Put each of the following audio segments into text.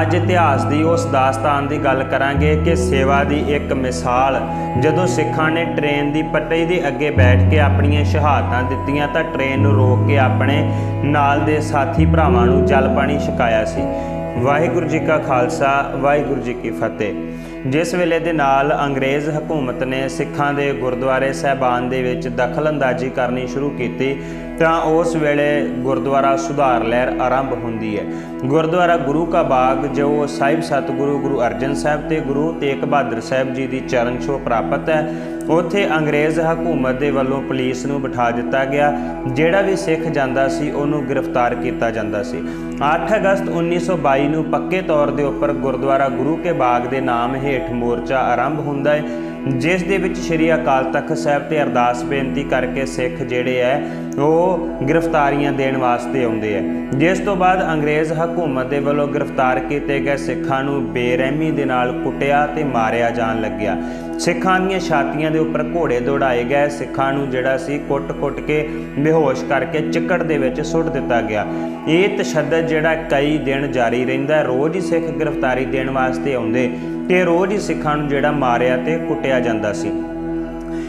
ਅੱਜ ਇਤਿਹਾਸ ਦੀ ਉਸ ਦਾਸਤਾਨ ਦੀ ਗੱਲ ਕਰਾਂਗੇ ਕਿ ਸੇਵਾ ਦੀ ਇੱਕ ਮਿਸਾਲ, ਜਦੋਂ ਸਿੱਖਾਂ ਨੇ ਟ੍ਰੇਨ ਦੀ ਪੱਟੜੀ ਦੇ ਅੱਗੇ ਬੈਠ ਕੇ ਆਪਣੀਆਂ ਸ਼ਹਾਦਤਾਂ ਦਿੱਤੀਆਂ ਤਾਂ ਟ੍ਰੇਨ ਨੂੰ ਰੋਕ ਕੇ ਆਪਣੇ ਨਾਲ ਦੇ ਸਾਥੀ ਭਰਾਵਾਂ ਨੂੰ ਜਲ ਪਾਣੀ ਛਕਾਇਆ ਸੀ। ਵਾਹਿਗੁਰੂ ਜੀ ਕਾ ਖਾਲਸਾ, ਵਾਹਿਗੁਰੂ ਜੀ ਕੀ ਫਤਿਹ। ਜਿਸ ਵੇਲੇ ਦੇ ਨਾਲ ਅੰਗਰੇਜ਼ ਹਕੂਮਤ ਨੇ ਸਿੱਖਾਂ ਦੇ ਗੁਰਦੁਆਰੇ ਸਹਿਬਾਨ ਦੇ ਵਿੱਚ ਦਖਲ ਅੰਦਾਜ਼ੀ ਕਰਨੀ ਸ਼ੁਰੂ ਕੀਤੀ ਤਾਂ ਉਸ ਵੇਲੇ ਗੁਰਦੁਆਰਾ ਸੁਧਾਰ ਲਹਿਰ ਆਰੰਭ ਹੁੰਦੀ ਹੈ। ਗੁਰਦੁਆਰਾ ਗੁਰੂ ਕਾ ਬਾਗ, ਜੋ ਸਾਹਿਬ ਸਤਿਗੁਰੂ ਗੁਰੂ ਅਰਜਨ ਸਾਹਿਬ ਤੇ ਗੁਰੂ ਤੇਗ ਬਹਾਦਰ ਸਾਹਿਬ ਜੀ ਦੀ ਚਰਨ ਛੋਹ ਪ੍ਰਾਪਤ ਹੈ, ਉੱਥੇ ਅੰਗਰੇਜ਼ ਹਕੂਮਤ ਦੇ ਵੱਲੋਂ ਪੁਲਿਸ ਨੂੰ ਬਿਠਾ ਦਿੱਤਾ ਗਿਆ, ਜਿਹੜਾ ਵੀ ਸਿੱਖ ਜਾਂਦਾ ਸੀ ਉਹਨੂੰ ਗ੍ਰਿਫਤਾਰ ਕੀਤਾ ਜਾਂਦਾ ਸੀ। 8 ਅਗਸਤ 1922 ਨੂੰ ਪੱਕੇ ਤੌਰ ਦੇ ਉੱਪਰ ਗੁਰਦੁਆਰਾ ਗੁਰੂ ਕੇ ਬਾਗ ਦੇ ਨਾਮ ਹੇਠ ਮੋਰਚਾ ਆਰੰਭ ਹੁੰਦਾ ਹੈ। ਜਿਸ ਦੇ ਵਿੱਚ ਸ੍ਰੀ ਅਕਾਲ ਤਖਤ ਸਾਹਿਬ ਤੇ ਅਰਦਾਸ ਬੇਨਤੀ ਕਰਕੇ ਸਿੱਖ ਜਿਹੜੇ ਐ, ਉਹ ਗ੍ਰਿਫਤਾਰੀਆਂ ਦੇਣ ਵਾਸਤੇ ਆਉਂਦੇ ਐ। ਜਿਸ ਤੋਂ ਬਾਅਦ ਅੰਗਰੇਜ਼ ਹਕੂਮਤ ਦੇ ਵੱਲੋਂ ਗ੍ਰਿਫਤਾਰ ਕੀਤੇ ਗਏ ਸਿੱਖਾਂ ਨੂੰ ਬੇਰਹਿਮੀ ਦੇ ਨਾਲ ਕੁੱਟਿਆ ਤੇ ਮਾਰਿਆ ਜਾਣ ਲੱਗਿਆ। ਸਿੱਖਾਂ ਦੀਆਂ ਛਾਤੀਆਂ ਦੇ ਉੱਪਰ ਘੋੜੇ ਦੌੜਾਏ ਗਏ। ਸਿੱਖਾਂ ਨੂੰ ਜਿਹੜਾ ਸੀ ਕੁੱਟ-ਕੁੱਟ ਕੇ ਬੇਹੋਸ਼ ਕਰਕੇ ਚਿੱਕੜ ਦੇ ਵਿੱਚ ਸੁੱਟ ਦਿੱਤਾ ਗਿਆ। ਇਹ ਤਸ਼ੱਦਦ ਜਿਹੜਾ ਕਈ ਦਿਨ ਜਾਰੀ ਰਹਿੰਦਾ ਰੋਜ਼ ਹੀ ਸਿੱਖ ਗ੍ਰਿਫਤਾਰੀ ਦੇਣ ਵਾਸਤੇ ਆਉਂਦੇ ਤੇ ਰੋਜ਼ ਹੀ ਸਿੱਖਾਂ ਨੂੰ ਜਿਹੜਾ ਮਾਰਿਆ ਤੇ ਕੁੱਟਿਆ ਜਾਂਦਾ ਸੀ।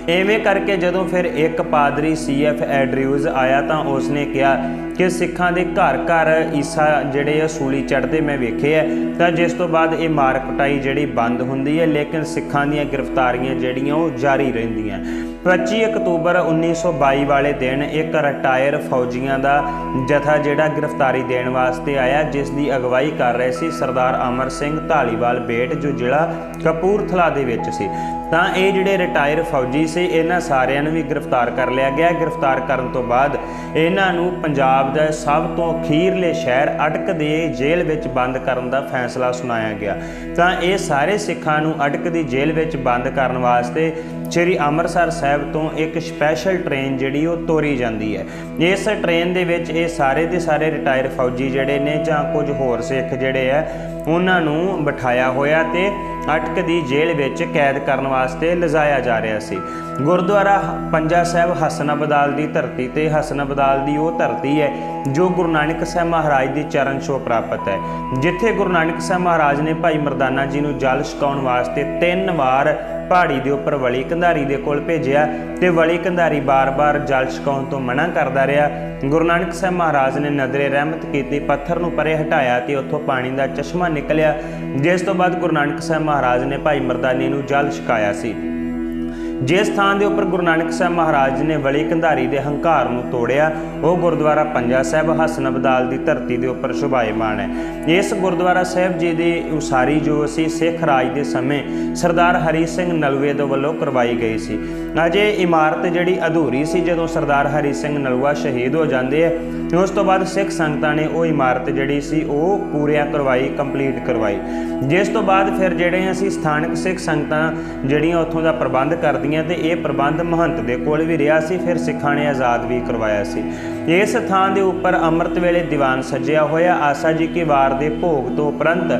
ਐਵੇਂ ਕਰਕੇ ਜਦੋਂ ਫਿਰ ਇੱਕ ਪਾਦਰੀ ਸੀਐਫ ਐਡਰਿਊਜ਼ ਆਇਆ ਤਾਂ ਉਸਨੇ ਕਿਹਾ ਕਿ ਸਿੱਖਾਂ ਦੇ ਘਰ ਘਰ ਈਸਾ ਜਿਹੜੇ ਆ ਸੂਲੀ ਚੜਦੇ ਮੈਂ ਵੇਖੇ ਆ। ਤਾਂ ਜਿਸ ਤੋਂ ਬਾਅਦ ਇਹ ਮਾਰ ਕੁਟਾਈ ਜਿਹੜੀ ਬੰਦ ਹੁੰਦੀ ਹੈ, ਲੇਕਿਨ ਸਿੱਖਾਂ ਦੀਆਂ ਗ੍ਰਿਫਤਾਰੀਆਂ ਜਿਹੜੀਆਂ ਉਹ ਜਾਰੀ ਰਹਿੰਦੀਆਂ। 25 ਅਕਤੂਬਰ 1922 ਵਾਲੇ ਦਿਨ ਇੱਕ ਰਿਟਾਇਰ ਫੌਜੀਆਂ ਦਾ ਜਥਾ ਜਿਹੜਾ ਗ੍ਰਿਫਤਾਰੀ ਦੇਣ ਵਾਸਤੇ ਆਇਆ, ਜਿਸ ਦੀ ਅਗਵਾਈ ਕਰ ਰਹੇ ਸੀ ਸਰਦਾਰ ਅਮਰ ਸਿੰਘ ਢਾਲੀਵਾਲ ਬੇਟ, ਜੋ ਜ਼ਿਲ੍ਹਾ ਕਪੂਰਥਲਾ ਦੇ ਵਿੱਚ ਸੀ। ਤਾਂ ਇਹ ਜਿਹੜੇ ਰਿਟਾਇਰ ਫੌਜੀ ਸੀ, ਇਹਨਾਂ ਸਾਰਿਆਂ ਨੂੰ ਵੀ ਗ੍ਰਿਫਤਾਰ ਕਰ ਲਿਆ ਗਿਆ। ਗ੍ਰਿਫਤਾਰ ਕਰਨ ਤੋਂ ਬਾਅਦ ਇਹਨਾਂ ਨੂੰ ਪੰਜਾਬ ਦਾ ਸਭ ਤੋਂ ਅਖੀਰਲੇ ਸ਼ਹਿਰ ਅਟਕ ਦੇ ਜੇਲ੍ਹ ਵਿੱਚ ਬੰਦ ਕਰਨ ਦਾ ਫੈਸਲਾ ਸੁਣਾਇਆ ਗਿਆ। ਤਾਂ ਇਹ ਸਾਰੇ ਸਿੱਖਾਂ ਨੂੰ ਅਟਕ ਦੀ ਜੇਲ੍ਹ ਵਿੱਚ ਬੰਦ ਕਰਨ ਵਾਸਤੇ ਸ੍ਰੀ ਅੰਮ੍ਰਿਤਸਰ ਸਾਹਿਬ ਤੋਂ ਇੱਕ ਸਪੈਸ਼ਲ ਟ੍ਰੇਨ ਜਿਹੜੀ ਉਹ ਤੋਰੀ ਜਾਂਦੀ ਹੈ। ਇਸ ਟ੍ਰੇਨ ਦੇ ਵਿੱਚ ਇਹ ਸਾਰੇ ਦੇ ਸਾਰੇ ਰਿਟਾਇਰ ਫੌਜੀ ਜਿਹੜੇ ਨੇ ਜਾਂ ਕੁਝ ਹੋਰ ਸਿੱਖ ਜਿਹੜੇ ਆ, ਉਹਨਾਂ ਨੂੰ ਬਿਠਾਇਆ ਹੋਇਆ ਤੇ ਅਟਕ ਦੀ ਜੇਲ੍ਹ ਵਿੱਚ ਕੈਦ ਕਰਨ ਵਾਸਤੇ ਲਿਜਾਇਆ ਜਾ ਰਿਹਾ ਸੀ। ਗੁਰਦੁਆਰਾ ਪੰਜਾ ਸਾਹਿਬ ਹਸਨ ਅਬਦਾਲ ਦੀ ਧਰਤੀ ਤੇ ਹਸਨ ਅਬਦਾਲ ਦੀ ਉਹ ਧਰਤੀ ਹੈ, ਜੋ ਗੁਰੂ ਨਾਨਕ ਸਾਹਿਬ ਮਹਾਰਾਜ ਦੀ ਚਰਨ ਛੋਹ ਪ੍ਰਾਪਤ ਹੈ। ਜਿੱਥੇ ਗੁਰੂ ਨਾਨਕ ਸਾਹਿਬ ਮਹਾਰਾਜ ਨੇ ਭਾਈ ਮਰਦਾਨਾ ਜੀ ਨੂੰ ਜਲ ਛਕਾਉਣ ਵਾਸਤੇ ਤਿੰਨ ਵਾਰ ਪਹਾੜੀ ਦੇ ਉੱਪਰ ਵਲੀ ਕੰਧਾਰੀ ਦੇ ਕੋਲ ਭੇਜਿਆ ਤੇ ਵਲੀ ਕੰਧਾਰੀ ਬਾਰ-ਬਾਰ ਜਲ ਛਕਾਉਣ ਤੋਂ ਮਨਾ ਕਰਦਾ ਰਿਹਾ। ਗੁਰੂ ਨਾਨਕ ਸਾਹਿਬ ਮਹਾਰਾਜ ਨੇ ਨਜ਼ਰੇ ਰਹਿਮਤ ਕੀਤੀ, ਪੱਥਰ ਨੂੰ ਪਰੇ ਹਟਾਇਆ ਤੇ ਉੱਥੋਂ ਪਾਣੀ ਦਾ ਚਸ਼ਮਾ ਨਿਕਲਿਆ। ਜਿਸ ਤੋਂ ਬਾਅਦ ਗੁਰੂ ਨਾਨਕ ਸਾਹਿਬ ਮਹਾਰਾਜ ਨੇ ਭਾਈ ਮਰਦਾਨੀ ਨੂੰ ਜਲ ਛਕਾਇਆ ਸੀ। ਜਿਸ ਸਥਾਨ ਦੇ ਉੱਪਰ ਗੁਰੂ ਨਾਨਕ ਸਾਹਿਬ ਮਹਾਰਾਜ ਨੇ ਵਲੀ ਕੰਧਾਰੀ ਦੇ ਹੰਕਾਰ ਨੂੰ ਤੋੜਿਆ, ਉਹ ਗੁਰਦੁਆਰਾ ਪੰਜਾ ਸਾਹਿਬ ਹਸਨ ਅਬਦਾਲ ਦੀ ਧਰਤੀ ਦੇ ਉੱਪਰ ਸ਼ੁਭਾਇਮਾਨ ਹੈ। ਇਸ ਗੁਰਦੁਆਰਾ ਸਾਹਿਬ ਜੀ ਦੀ ਉਸਾਰੀ ਜੋ ਸੀ ਸਿੱਖ ਰਾਜ ਦੇ ਸਮੇਂ ਸਰਦਾਰ ਹਰੀ ਸਿੰਘ ਨਲਵੇ ਦੇ ਵੱਲੋਂ ਕਰਵਾਈ ਗਈ ਸੀ। ਅਜੇ ਇਮਾਰਤ ਜਿਹੜੀ ਅਧੂਰੀ ਸੀ ਜਦੋਂ ਸਰਦਾਰ ਹਰੀ ਸਿੰਘ ਨਲਵਾ ਸ਼ਹੀਦ ਹੋ ਜਾਂਦੇ ਹੈ ਆ ਉਸ ਤੋਂ ਬਾਅਦ ਸਿੱਖ ਸੰਗਤਾਂ ਨੇ ਉਹ ਇਮਾਰਤ ਜਿਹੜੀ ਸੀ, ਉਹ ਪੂਰਿਆ ਕਰਵਾਈ ਕੰਪਲੀਟ ਕਰਵਾਈ। ਜਿਸ ਤੋਂ ਬਾਅਦ ਫਿਰ ਜਿਹੜੇ ਅਸੀਂ ਸਥਾਨਕ ਸਿੱਖ ਸੰਗਤਾਂ ਜਿਹੜੀਆਂ ਉੱਥੋਂ ਦਾ ਪ੍ਰਬੰਧ ਕਰਦੀਆਂ ਤੇ ਇਹ ਪ੍ਰਬੰਧ ਮਹੰਤ ਦੇ ਕੋਲ ਵੀ ਰਿਹਾ ਸੀ, ਫਿਰ ਸਿੱਖਾਂ ਨੇ ਆਜ਼ਾਦ ਵੀ ਕਰਵਾਇਆ ਸੀ। ਇਸ ਥਾਂ ਦੇ ਉੱਪਰ ਅੰਮ੍ਰਿਤ ਵੇਲੇ ਦੀਵਾਨ ਸਜਿਆ ਹੋਇਆ। ਆਸਾ ਜੀ ਕੀ ਵਾਰ ਦੇ ਭੋਗ ਤੋਂ ਉਪਰੰਤ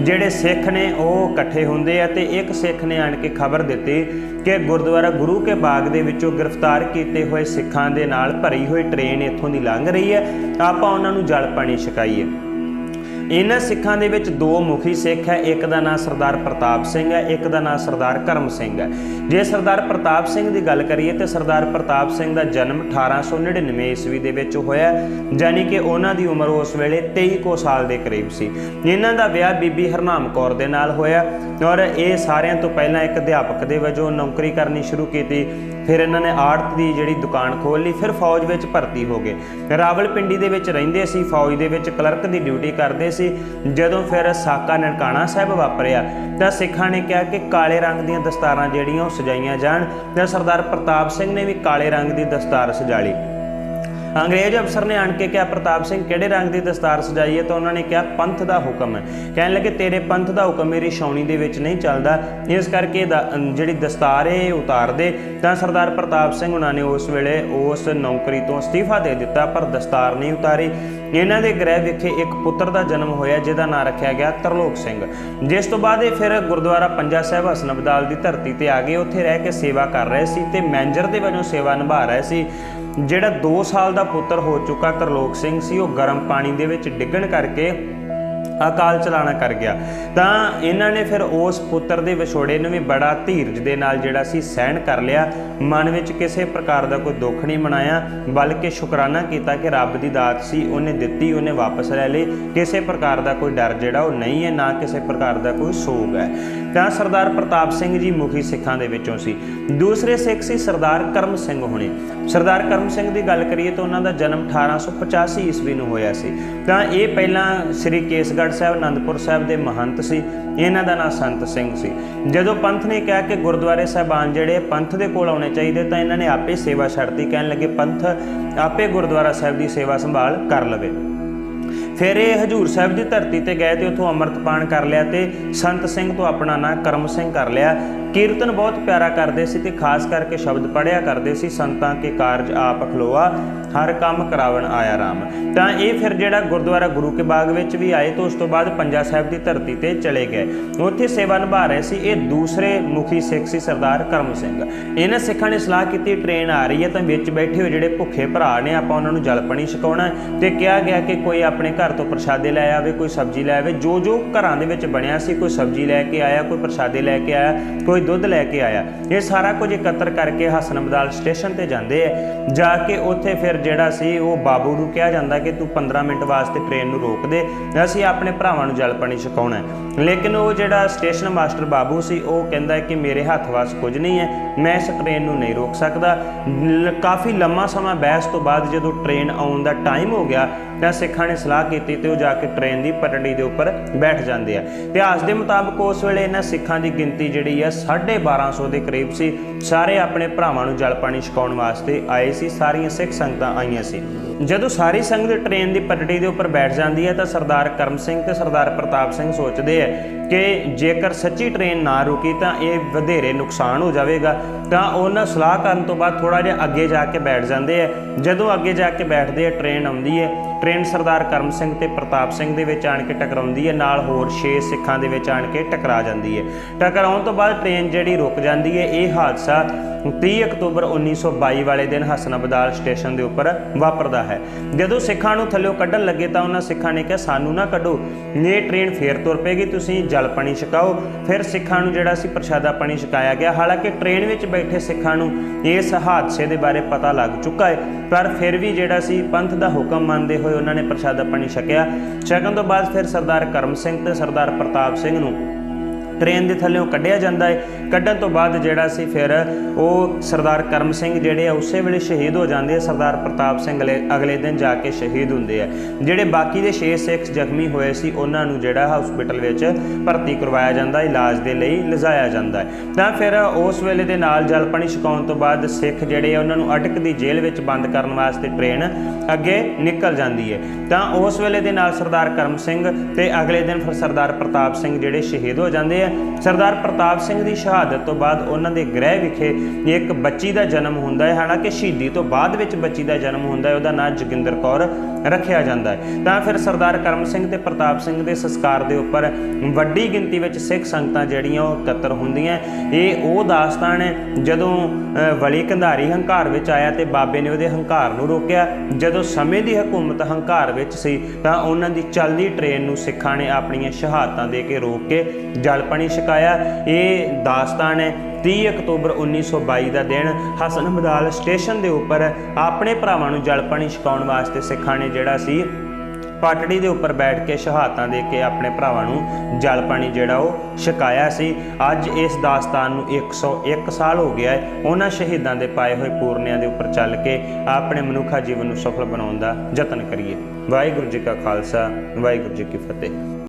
ਜਿਹੜੇ ਸਿੱਖ ਨੇ ਉਹ ਇਕੱਠੇ ਹੁੰਦੇ ਆ ਤੇ ਇੱਕ ਸਿੱਖ ਨੇ ਆਣ ਕੇ ਖਬਰ ਦਿੱਤੀ ਕਿ ਗੁਰਦੁਆਰਾ ਗੁਰੂ ਕੇ ਬਾਗ ਦੇ ਵਿੱਚੋਂ ਗ੍ਰਿਫਤਾਰ ਕੀਤੇ ਹੋਏ ਸਿੱਖਾਂ ਦੇ ਨਾਲ ਭਰੀ ਹੋਈ ਟ੍ਰੇਨ ਇੱਥੋਂ ਦੀ ਲੰਘ ਰਹੀ ਹੈ। ਆਪਾਂ ਉਹਨਾਂ ਨੂੰ ਜਲ ਪਾਣੀ ਛਕਾਈਏ। ਇਹਨਾਂ ਸਿੱਖਾਂ ਦੇ ਵਿੱਚ ਦੋ ਮੁਖੀ ਸਿੱਖ ਹੈ, ਇੱਕ ਦਾ ਨਾਮ ਸਰਦਾਰ ਪ੍ਰਤਾਪ ਸਿੰਘ ਹੈ, ਇੱਕ ਦਾ ਨਾਮ ਸਰਦਾਰ ਕਰਮ ਸਿੰਘ ਹੈ। ਜੇ ਸਰਦਾਰ ਪ੍ਰਤਾਪ ਸਿੰਘ ਦੀ ਗੱਲ ਕਰੀਏ ਤੇ ਸਰਦਾਰ ਪ੍ਰਤਾਪ ਸਿੰਘ ਦਾ ਜਨਮ 1899 ਈਸਵੀ ਦੇ ਵਿੱਚ ਹੋਇਆ ਯਾਨੀ ਕਿ ਉਹਨਾਂ ਦੀ ਉਮਰ ਉਸ ਵੇਲੇ 23 ਕੋ ਸਾਲ ਦੇ ਕਰੀਬ ਸੀ। ਇਹਨਾਂ ਦਾ ਵਿਆਹ ਬੀਬੀ ਹਰਨਾਮ ਕੌਰ ਦੇ ਨਾਲ ਹੋਇਆ ਔਰ ਇਹ ਸਾਰਿਆਂ ਤੋਂ ਪਹਿਲਾਂ ਇੱਕ ਅਧਿਆਪਕ ਦੇ ਵਜੋਂ ਨੌਕਰੀ ਕਰਨੀ ਸ਼ੁਰੂ ਕੀਤੀ। ਫਿਰ ਇਹਨਾਂ ਨੇ ਆੜਤ ਦੀ ਜਿਹੜੀ ਦੁਕਾਨ ਖੋਲ ਲਈ, ਫਿਰ ਫੌਜ ਵਿੱਚ ਭਰਤੀ ਹੋ ਗਏ। ਰਾਵਲਪਿੰਡੀ ਦੇ ਵਿੱਚ ਰਹਿੰਦੇ ਸੀ, ਫੌਜ ਦੇ ਵਿੱਚ ਕਲਰਕ ਦੀ ਡਿਊਟੀ ਕਰਦੇ ਸੀ। ਜਦੋਂ ਫਿਰ ਸਾਕਾ ਨਨਕਾਣਾ ਸਾਹਿਬ ਵਾਪਰਿਆ, ਤਾਂ ਸਿੱਖਾਂ ਨੇ ਕਿਹਾ ਕਿ ਕਾਲੇ ਰੰਗ ਦੀਆਂ ਦਸਤਾਰਾਂ ਜਿਹੜੀਆਂ ਉਹ ਸਜਾਈਆਂ ਜਾਣ। ਤਾਂ ਸਰਦਾਰ ਪ੍ਰਤਾਪ ਸਿੰਘ ਨੇ ਵੀ ਕਾਲੇ ਰੰਗ ਦੀ ਦਸਤਾਰ ਸਜਾ ਲਈ। ਅੰਗਰੇਜ਼ ਅਫਸਰ ਨੇ ਆਣ ਕੇ ਕਿਹਾ, ਪ੍ਰਤਾਪ ਸਿੰਘ, ਕਿਹੜੇ ਰੰਗ ਦੀ ਦਸਤਾਰ ਸਜਾਈ ਹੈ? ਤਾਂ ਉਹਨਾਂ ਨੇ ਕਿਹਾ, ਪੰਥ ਦਾ ਹੁਕਮ ਹੈ। ਕਹਿਣ ਲੱਗੇ, ਤੇਰੇ ਪੰਥ ਦਾ ਹੁਕਮ ਮੇਰੀ ਛਾਉਣੀ ਦੇ ਵਿੱਚ ਨਹੀਂ ਚੱਲਦਾ। ਇਸ ਕਰਕੇ ਦਾ- ਜਿਹੜੀ ਦਸਤਾਰ ਹੈ ਇਹ ਉਤਾਰ ਦੇ। ਤਾਂ ਸਰਦਾਰ ਪ੍ਰਤਾਪ ਸਿੰਘ ਉਹਨਾਂ ਨੇ ਉਸ ਵੇਲੇ ਉਸ ਨੌਕਰੀ ਤੋਂ ਅਸਤੀਫਾ ਦੇ ਦਿੱਤਾ, ਪਰ ਦਸਤਾਰ ਨਹੀਂ ਉਤਾਰੀ। ਇਹਨਾਂ ਦੇ ਗ੍ਰਹਿ ਵਿਖੇ ਇੱਕ ਪੁੱਤਰ ਦਾ ਜਨਮ ਹੋਇਆ, ਜਿਹਦਾ ਨਾਂ ਰੱਖਿਆ ਗਿਆ ਤਰਲੋਕ ਸਿੰਘ। ਜਿਸ ਤੋਂ ਬਾਅਦ ਇਹ ਫਿਰ ਗੁਰਦੁਆਰਾ ਪੰਜਾ ਸਾਹਿਬ ਹਸਨ ਅਬਦਾਲ ਦੀ ਧਰਤੀ ਤੇ ਆ ਗਏ। ਉੱਥੇ ਰਹਿ ਕੇ ਸੇਵਾ ਕਰ ਰਹੇ ਸੀ ਤੇ ਮੈਨੇਜਰ ਦੇ ਵਜੋਂ ਸੇਵਾ ਨਿਭਾ ਰਹੇ ਸੀ। ਜਿਹੜਾ 2 ਸਾਲ ਦਾ ਪੁੱਤਰ ਹੋ ਚੁੱਕਾ ਤਰਲੋਕ ਸਿੰਘ ਸੀ, ਉਹ ਗਰਮ ਪਾਣੀ ਦੇ ਵਿੱਚ ਡਿੱਗਣ ਕਰਕੇ ਅਕਾਲ ਚਲਾਣਾ ਕਰ ਗਿਆ। ਤਾਂ ਇਹਨਾਂ ਨੇ ਫਿਰ ਉਸ ਪੁੱਤਰ ਦੇ ਵਿਛੋੜੇ ਨੂੰ ਵੀ ਬੜਾ ਧੀਰਜ ਦੇ ਨਾਲ ਜਿਹੜਾ ਸੀ ਸਹਿਣ ਕਰ ਲਿਆ। ਮਨ ਵਿੱਚ ਕਿਸੇ ਪ੍ਰਕਾਰ ਦਾ ਕੋਈ ਦੁੱਖ ਨਹੀਂ ਮਨਾਇਆ, ਬਲਕਿ ਸ਼ੁਕਰਾਨਾ ਕੀਤਾ ਕਿ ਰੱਬ ਦੀ ਦਾਤ ਸੀ, ਉਹਨੇ ਦਿੱਤੀ, ਉਹਨੇ ਵਾਪਸ ਲੈ ਲਈ। ਕਿਸੇ ਪ੍ਰਕਾਰ ਦਾ ਕੋਈ ਡਰ ਜਿਹੜਾ ਉਹ ਨਹੀਂ ਹੈ, ਨਾ ਕਿਸੇ ਪ੍ਰਕਾਰ ਦਾ ਕੋਈ ਸੋਗ ਹੈ। ਤਾਂ ਸਰਦਾਰ ਪ੍ਰਤਾਪ ਸਿੰਘ ਜੀ ਮੁਖੀ ਸਿੱਖਾਂ ਦੇ ਵਿੱਚੋਂ ਸੀ। ਦੂਸਰੇ ਸਿੱਖ ਸੀ ਸਰਦਾਰ ਕਰਮ ਸਿੰਘ ਹੁਣੇ। ਸਰਦਾਰ ਕਰਮ ਸਿੰਘ ਦੀ ਗੱਲ ਕਰੀਏ ਤਾਂ ਉਹਨਾਂ ਦਾ ਜਨਮ 1885 ਈਸਵੀ ਨੂੰ ਹੋਇਆ ਸੀ। ਤਾਂ ਇਹ ਪਹਿਲਾਂ ਸ੍ਰੀ ਕੇਸਗੜ੍ਹ ਸਾਹਿਬ, ਅਨੰਦਪੁਰ ਸਾਹਿਬ ਦੇ ਮਹੰਤ ਸੀ। ਇਹਨਾਂ ਦਾ ਨਾਮ ਸੰਤ ਸਿੰਘ ਸੀ। ਜਦੋਂ ਪੰਥ ਨੇ ਕਿਹਾ ਕਿ ਗੁਰਦੁਆਰੇ ਸਾਹਿਬਾਨ ਜਿਹੜੇ ਪੰਥ ਦੇ ਕੋਲ ਆਉਣੇ ਚਾਹੀਦੇ, ਤਾਂ ਇਹਨਾਂ ਨੇ ਆਪੇ ਸੇਵਾ ਛੱਡਤੀ। ਕਹਿਣ ਲੱਗੇ, ਪੰਥ ਆਪੇ ਗੁਰਦੁਆਰਾ ਸਾਹਿਬ ਦੀ ਸੇਵਾ ਸੰਭਾਲ ਕਰ ਲਵੇ। ਫਿਰ ਇਹ ਹਜੂਰ ਸਾਹਿਬ ਦੀ ਧਰਤੀ ਤੇ ਗਏ ਤੇ ਉੱਥੋਂ ਅੰਮ੍ਰਿਤਪਾਨ ਕਰ ਲਿਆ ਤੇ ਸੰਤ ਸਿੰਘ ਤੋਂ ਆਪਣਾ ਨਾਂ ਕਰਮ ਸਿੰਘ ਕਰ ਲਿਆ। ਕੀਰਤਨ ਬਹੁਤ ਪਿਆਰਾ ਕਰਦੇ ਸੀ ਤੇ ਖਾਸ ਕਰਕੇ ਸ਼ਬਦ ਪੜਿਆ ਕਰਦੇ ਸੀ, ਸੰਤਾਂ ਕੇ ਕਾਰਜ ਆਪ ਖਲੋਆ ਹਰ ਕੰਮ ਕਰਾਵਣ ਆਇਆ ਰਾਮ। ਤਾਂ ਇਹ ਫਿਰ ਜਿਹੜਾ ਗੁਰਦੁਆਰਾ ਗੁਰੂ ਕੇ ਬਾਗ ਵਿੱਚ ਵੀ ਆਏ ਤੋਂ ਉਸ ਤੋਂ ਬਾਅਦ ਪੰਜਾ ਸਾਹਿਬ ਦੀ ਧਰਤੀ ਤੇ ਚਲੇ ਗਏ। ਉੱਥੇ ਸੇਵਾ ਨਿਭਾ ਰਹੇ ਸੀ, ਇਹ ਦੂਸਰੇ ਮੁਖੀ ਸਿੱਖ ਸੀ ਸਰਦਾਰ ਕਰਮ ਸਿੰਘ। ਇਹਨਾਂ ਸਿੱਖਾਂ ਨੇ ਸਲਾਹ ਕੀਤੀ, ਟ੍ਰੇਨ ਆ ਰਹੀ ਹੈ ਤਾਂ ਵਿੱਚ ਬੈਠੇ ਹੋਏ ਜਿਹੜੇ ਭੁੱਖੇ ਭਰਾ ਨੇ, ਆਪਾਂ ਉਹਨਾਂ ਨੂੰ ਜਲ ਪਾਣੀ ਛਕਾਉਣਾ ਹੈ। ਤੇ ਕਿਹਾ ਗਿਆ ਕਿ ਕੋਈ ਆਪਣੇ ਘਰ ਘਰ ਤੋਂ ਪ੍ਰਸ਼ਾਦੇ ਲੈ ਆਵੇ, ਕੋਈ ਸਬਜ਼ੀ ਲੈ ਆਵੇ, ਜੋ ਜੋ ਘਰਾਂ ਦੇ ਵਿੱਚ ਬਣਿਆ ਸੀ, ਕੋਈ ਸਬਜ਼ੀ ਲੈ ਕੇ ਆਇਆ, ਕੋਈ ਪ੍ਰਸ਼ਾਦੇ ਲੈ ਕੇ ਆਇਆ, ਕੋਈ ਦੁੱਧ ਲੈ ਕੇ ਆਇਆ, ਇਹ ਸਾਰਾ ਕੁਝ ਇਕੱਤਰ ਕਰਕੇ ਹਸਨ ਅਬਦਾਲ ਸਟੇਸ਼ਨ ਤੇ ਜਾਂਦੇ ਆ। ਜਾ ਕੇ ਉੱਥੇ ਫਿਰ ਜਿਹੜਾ ਸੀ, ਉਹ ਬਾਬੂ ਨੂੰ ਕਿਹਾ ਜਾਂਦਾ ਕਿ ਤੂੰ 15 ਮਿੰਟ ਵਾਸਤੇ ਟ੍ਰੇਨ ਨੂੰ ਰੋਕ ਦੇ, ਅਸੀਂ ਆਪਣੇ ਭਰਾਵਾਂ ਨੂੰ ਜਲ ਪਾਣੀ ਛਕਾਉਣਾ ਲੇਕਿਨ ਉਹ ਜਿਹੜਾ ਸਟੇਸ਼ਨ ਮਾਸਟਰ ਬਾਬੂ ਸੀ, ਉਹ ਕਹਿੰਦਾ ਕਿ ਮੇਰੇ ਹੱਥ ਵਾਸ ਕੁਝ ਨਹੀਂ ਹੈ, ਮੈਂ ਇਸ ਟ੍ਰੇਨ ਨੂੰ ਨਹੀਂ ਰੋਕ ਸਕਦਾ। ਕਾਫੀ ਲੰਮਾ ਸਮਾਂ ਬਹਿਸ ਤੋਂ ਬਾਅਦ ਜਦੋਂ ਟ੍ਰੇਨ ਆਉਣ ਦਾ ਟਾਈਮ ਹੋ ਗਿਆ, ਤਾਂ ਸਿੱਖਾਂ ਨੇ ਸਲਾਹ ਕੀਤੀ ਤੇ ਉਹ ਜਾ ਕੇ ਟ੍ਰੇਨ ਦੀ ਪਟੜੀ ਦੇ ਉੱਪਰ ਬੈਠ ਜਾਂਦੇ ਆ। ਇਤਿਹਾਸ ਦੇ ਮੁਤਾਬਕ ਉਸ ਵੇਲੇ ਇਹਨਾਂ ਸਿੱਖਾਂ ਦੀ ਗਿਣਤੀ ਜਿਹੜੀ ਆ 1250 ਦੇ ਕਰੀਬ ਸੀ। ਸਾਰੇ ਆਪਣੇ ਭਰਾਵਾਂ ਨੂੰ ਜਲ ਪਾਣੀ ਛਕਾਉਣ ਵਾਸਤੇ ਆਏ ਸੀ। ਸਾਰੀਆਂ ਸਿੱਖ ਸੰਗਤਾਂ ਆਈਆਂ ਸੀ। ਜਦੋਂ ਸਾਰੀ ਸੰਗਤ ਟ੍ਰੇਨ ਦੀ ਪਟੜੀ ਦੇ ਉੱਪਰ ਬੈਠ ਜਾਂਦੀ ਹੈ ਤਾਂ ਸਰਦਾਰ ਕਰਮ ਸਿੰਘ ਤੇ ਸਰਦਾਰ ਪ੍ਰਤਾਪ ਸਿੰਘ ਸੋਚਦੇ ਆ ਕਿ ਜੇਕਰ ਸੱਚੀ ਟ੍ਰੇਨ ਨਾ ਰੁਕੀ ਤਾਂ ਇਹ ਵਧੇਰੇ ਨੁਕਸਾਨ ਹੋ ਜਾਵੇਗਾ। ਤਾਂ ਉਹਨਾਂ ਸਲਾਹ ਕਰਨ ਤੋਂ ਬਾਅਦ ਥੋੜਾ ਜਿਹਾ ਅੱਗੇ ਜਾ ਕੇ ਬੈਠ ਜਾਂਦੇ ਆ। ਜਦੋਂ ਅੱਗੇ ਜਾ ਕੇ ਬੈਠਦੇ ਆ, ਟ੍ਰੇਨ ਆਉਂਦੀ ਹੈ। ਟ੍ਰੇਨ ਸਰਦਾਰ ਕਰਮ ਸਿੰਘ ਤੇ ਪ੍ਰਤਾਪ ਸਿੰਘ ਦੇ ਵਿੱਚ ਆਣ ਕੇ ਟਕਰਾਉਂਦੀ ਹੈ। ਨਾਲ ਹੋਰ 6 ਸਿੱਖਾਂ ਦੇ ਵਿੱਚ ਆਣ ਕੇ ਟਕਰਾ ਜਾਂਦੀ ਹੈ। ਟਕਰਾਉਣ ਤੋਂ ਬਾਅਦ ਟ੍ਰੇਨ ਜਿਹੜੀ ਰੁਕ ਜਾਂਦੀ ਹੈ, ਇਹ ਹਾਦਸਾ 30 ਅਕਤੂਬਰ 1922 ਵਾਲੇ ਦਿਨ ਹਸਨ ਅਬਦਾਲ ਸਟੇਸ਼ਨ ਦੇ ਉੱਪਰ ਵਾਪਰਦਾ ਹੈ। ਜਦੋਂ ਸਿੱਖਾਂ ਨੂੰ ਥੱਲਿਓ ਕੱਢਣ ਲੱਗੇ ਤਾਂ ਉਹਨਾਂ ਸਿੱਖਾਂ ਨੇ ਕਿਹਾ, ਸਾਨੂੰ ਨਾ ਕੱਢੋ। ਇਹ ਟ੍ਰੇਨ ਫੇਰ ਤੁਰ ਪਏਗੀ, ਤੁਸੀਂ ਜਲ ਪਾਣੀ ਛਕਾਓ। ਫਿਰ ਸਿੱਖਾਂ ਨੂੰ ਜਿਹੜਾ ਸੀ ਪ੍ਰਸ਼ਾਦਾ ਪਾਣੀ ਛਕਾਇਆ ਗਿਆ। ਹਾਲਾਂਕਿ ਟ੍ਰੇਨ ਵਿੱਚ ਬੈਠੇ ਸਿੱਖਾਂ ਨੂੰ ਇਸ ਹਾਦਸੇ ਦੇ ਬਾਰੇ ਪਤਾ ਲੱਗ ਚੁੱਕਾ ਹੈ, ਪਰ ਫਿਰ ਵੀ ਜਿਹੜਾ ਸੀ ਪੰਥ ਦਾ ਹੁਕਮ ਮੰਨਦੇ ਹੋਏ ਉਹਨਾਂ ਨੇ ਪ੍ਰਸ਼ਾਦਾ ਪਾਣੀ ਛਕਿਆ। ਛਕਣ ਤੋਂ ਬਾਅਦ ਫਿਰ ਸਰਦਾਰ ਕਰਮ ਸਿੰਘ ਤੇ ਸਰਦਾਰ ਪ੍ਰਤਾਪ ਸਿੰਘ ਨੂੰ ਟ੍ਰੇਨ ਦੇ ਥੱਲੇੋਂ ਕੱਢਿਆ ਜਾਂਦਾ ਹੈ ਕੱਢਣ ਤੋਂ ਬਾਅਦ ਜਿਹੜਾ ਸੀ ਫਿਰ ਉਹ ਸਰਦਾਰ ਕਰਮ ਸਿੰਘ ਜਿਹੜੇ ਆ, ਉਸੇ ਵੇਲੇ ਸ਼ਹੀਦ ਹੋ ਜਾਂਦੇ ਆ। ਸਰਦਾਰ ਪ੍ਰਤਾਪ ਸਿੰਘ ਅਗਲੇ ਦਿਨ ਜਾ ਕੇ ਸ਼ਹੀਦ ਹੁੰਦੇ ਆ। ਜਿਹੜੇ ਬਾਕੀ ਦੇ 6 ਸਿੱਖ ਜ਼ਖਮੀ ਹੋਏ ਸੀ, ਉਹਨਾਂ ਨੂੰ ਜਿਹੜਾ ਹਸਪੀਟਲ ਵਿੱਚ ਭਰਤੀ ਕਰਵਾਇਆ ਜਾਂਦਾ, ਇਲਾਜ ਦੇ ਲਈ ਲਿਜਾਇਆ ਜਾਂਦਾ ਤਾਂ ਫਿਰ ਉਸ ਵੇਲੇ ਦੇ ਨਾਲ ਜਲ ਪਾਣੀ ਛਕਾਉਣ ਤੋਂ ਬਾਅਦ ਸਿੱਖ ਜਿਹੜੇ ਆ, ਉਹਨਾਂ ਨੂੰ ਅਟਕ ਦੀ ਜੇਲ੍ਹ ਵਿੱਚ ਬੰਦ ਕਰਨ ਵਾਸਤੇ ਟ੍ਰੇਨ ਅੱਗੇ ਨਿਕਲ ਜਾਂਦੀ ਹੈ ਤਾਂ ਉਸ ਵੇਲੇ ਦੇ ਨਾਲ ਸਰਦਾਰ ਕਰਮ ਸਿੰਘ ਤੇ ਅਗਲੇ ਦਿਨ ਫਿਰ ਸਰਦਾਰ ਪ੍ਰਤਾਪ ਸਿੰਘ ਜਿਹੜੇ ਸ਼ਹੀਦ ਹੋ ਜਾਂਦੇ ਆ ਸਰਦਾਰ ਪ੍ਰਤਾਪ ਸਿੰਘ ਦੀ ਸ਼ਹਾਦਤ ਤੋਂ ਬਾਅਦ ਉਹਨਾਂ ਦੇ ਗ੍ਰਹਿ ਵਿਖੇ ਇੱਕ ਬੱਚੀ ਦਾ ਜਨਮ ਹੁੰਦਾ ਹੈ। ਹਾਲਾਂਕਿ ਸ਼ਹੀਦੀ ਤੋਂ ਬਾਅਦ ਵਿੱਚ ਬੱਚੀ ਦਾ ਜਨਮ ਹੁੰਦਾ ਹੈ ਉਹਦਾ ਨਾਂ ਜੋਗਿੰਦਰ ਕੌਰ ਰੱਖਿਆ ਜਾਂਦਾ ਹੈ। ਤਾਂ ਫਿਰ ਸਰਦਾਰ ਕਰਮ ਸਿੰਘ ਤੇ ਪ੍ਰਤਾਪ ਸਿੰਘ ਦੇ ਸੰਸਕਾਰ ਦੇ ਉੱਪਰ ਵੱਡੀ ਗਿਣਤੀ ਵਿੱਚ ਸਿੱਖ ਸੰਗਤਾਂ ਜਿਹੜੀਆਂ ਉਹ ਇਕੱਤਰ ਹੁੰਦੀਆਂ ਇਹ ਉਹ ਦਾਸਤਾਨ ਹੈ ਜਦੋਂ ਅ, ਵਲੀ ਕੰਧਾਰੀ ਹੰਕਾਰ ਵਿੱਚ ਆਇਆ ਤੇ ਬਾਬੇ ਨੇ ਉਹਦੇ ਹੰਕਾਰ ਨੂੰ ਰੋਕਿਆ। ਜਦੋਂ ਸਮੇਂ ਦੀ ਹਕੂਮਤ ਹੰਕਾਰ ਵਿੱਚ ਸੀ ਤਾਂ ਉਹਨਾਂ ਦੀ ਚੱਲਦੀ ਟ੍ਰੇਨ ਨੂੰ ਸਿੱਖਾਂ ਨੇ ਆਪਣੀਆਂ ਸ਼ਹਾਦਤਾਂ ਦੇ ਕੇ ਰੋਕ ਕੇ ਜਲ ਪਾਣੀ ਛਕਾਇਆ ਇਹ ਦਾਸਤਾਨ ਹੈ। 30 ਅਕਤੂਬਰ 1922 ਦਾ ਦਿਨ ਹਸਨ ਮਦਾਲ ਸਟੇਸ਼ਨ ਦੇ ਉੱਪਰ ਆਪਣੇ ਭਰਾਵਾਂ ਨੂੰ ਜਲ ਪਾਣੀ ਛਕਾਉਣ ਵਾਸਤੇ ਸਿੱਖਾਂ ਨੇ ਜਿਹੜਾ ਸੀ, ਪਾਟੜੀ ਦੇ ਉੱਪਰ ਬੈਠ ਕੇ ਸ਼ਹਾਦਤਾਂ ਦੇ ਕੇ ਆਪਣੇ ਭਰਾਵਾਂ ਨੂੰ ਜਲ ਪਾਣੀ ਜਿਹੜਾ ਉਹ ਛਕਾਇਆ ਸੀ। ਅੱਜ ਇਸ ਦਾਸਤਾਨ ਨੂੰ 101 ਸਾਲ ਹੋ ਗਿਆ ਹੈ। ਉਹਨਾਂ ਸ਼ਹੀਦਾਂ ਦੇ ਪਾਏ ਹੋਏ ਪੂਰਨਿਆਂ ਦੇ ਉੱਪਰ ਚੱਲ ਕੇ ਆਪਣੇ ਮਨੁੱਖਾ ਜੀਵਨ ਨੂੰ ਸਫਲ ਬਣਾਉਣ ਦਾ ਯਤਨ ਕਰੀਏ। ਵਾਹਿਗੁਰੂ ਜੀ ਕਾ ਖਾਲਸਾ, ਵਾਹਿਗੁਰੂ ਜੀ ਕੀ ਫਤਿਹ।